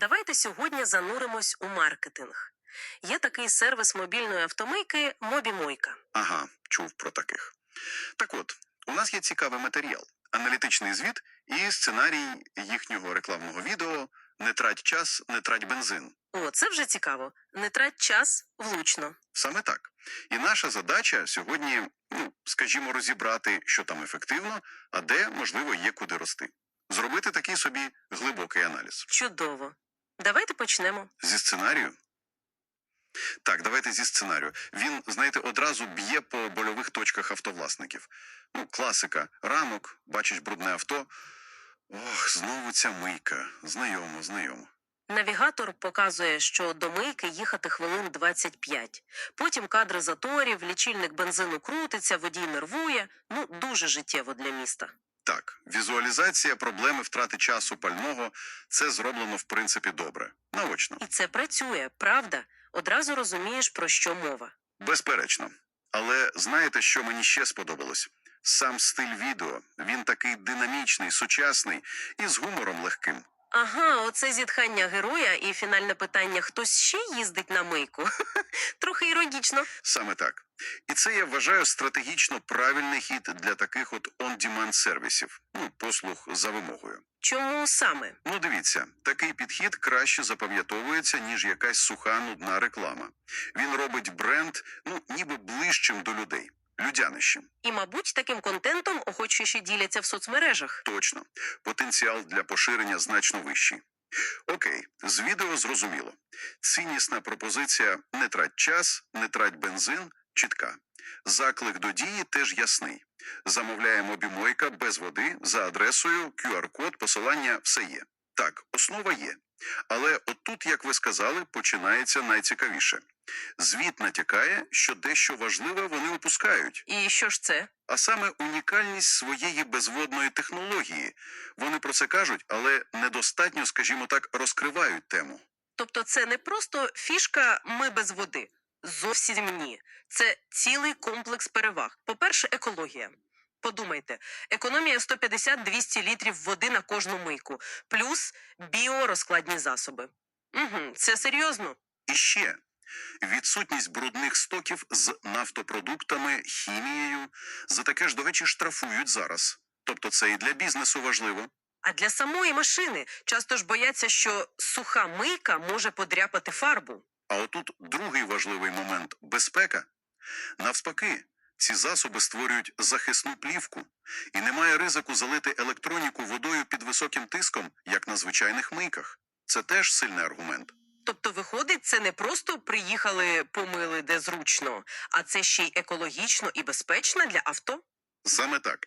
Давайте сьогодні зануримось у маркетинг. Є такий сервіс мобільної автомийки Мобімойка. Ага, чув про таких. Так от, у нас є цікавий матеріал, аналітичний звіт і сценарій їхнього рекламного відео Не трать час, не трать бензин. О, це вже цікаво. Не трать час влучно. Саме так. І наша задача сьогодні, ну, скажімо, розібрати, що там ефективно, а де, можливо, є куди рости. Зробити такий собі глибокий аналіз. Чудово. Давайте почнемо. Зі сценарію? Так, давайте зі сценарію. Він, знаєте, одразу б'є по больових точках автовласників. Ну, класика. Ранок, бачиш брудне авто. Ох, знову ця мийка. Знайомо, знайомо. Навігатор показує, що до мийки їхати хвилин 25. Потім кадри заторів, лічильник бензину крутиться, водій нервує. Ну, дуже життєво для міста. Так, візуалізація проблеми втрати часу пального це зроблено в принципі добре. Наочно. І це працює, правда? Одразу розумієш, про що мова. Безперечно. Але знаєте, що мені ще сподобалось? Сам стиль відео. Він такий динамічний, сучасний і з гумором легким. Ага, оце зітхання героя і фінальне питання: хтось ще їздить на мийку? Трохи іронічно. Саме так. І це я вважаю стратегічно правильний хід для таких от on-demand сервісів, ну, послуг за вимогою. Чому саме? Ну, дивіться, такий підхід краще запам'ятовується, ніж якась суха нудна реклама. Він робить бренд, ну, ніби ближчим до людей, людянищем. І, мабуть, таким контентом охочіші діляться в соцмережах. Точно. Потенціал для поширення значно вищий. Окей, з відео зрозуміло. Ціннісна пропозиція не трать час, не трать бензин, чітка. Заклик до дії теж ясний. Замовляємо бімойка без води за адресою, QR-код, посилання, все є. Так, основа є. Але отут, як ви сказали, починається найцікавіше. Звіт натякає, що дещо важливе вони опускають І що ж це? а саме унікальність своєї безводної технології. Вони про це кажуть, але недостатньо, скажімо так, розкривають тему. Тобто, це не просто фішка ми без води. Зовсім ні. Це цілий комплекс переваг. По-перше, екологія. Подумайте, економія 150-200 літрів води на кожну мийку, плюс біорозкладні засоби. Угу, це серйозно. І ще відсутність брудних стоків з нафтопродуктами, хімією. За таке ж, до речі, штрафують зараз. Тобто це і для бізнесу важливо. А для самої машини часто ж бояться, що суха мийка може подряпати фарбу. А отут другий важливий момент безпека. Навспаки, ці засоби створюють захисну плівку, і немає ризику залити електроніку водою під високим тиском, як на звичайних мийках. Це теж сильний аргумент. Тобто, виходить, це не просто приїхали, помили де зручно, а це ще й екологічно і безпечно для авто. Саме так.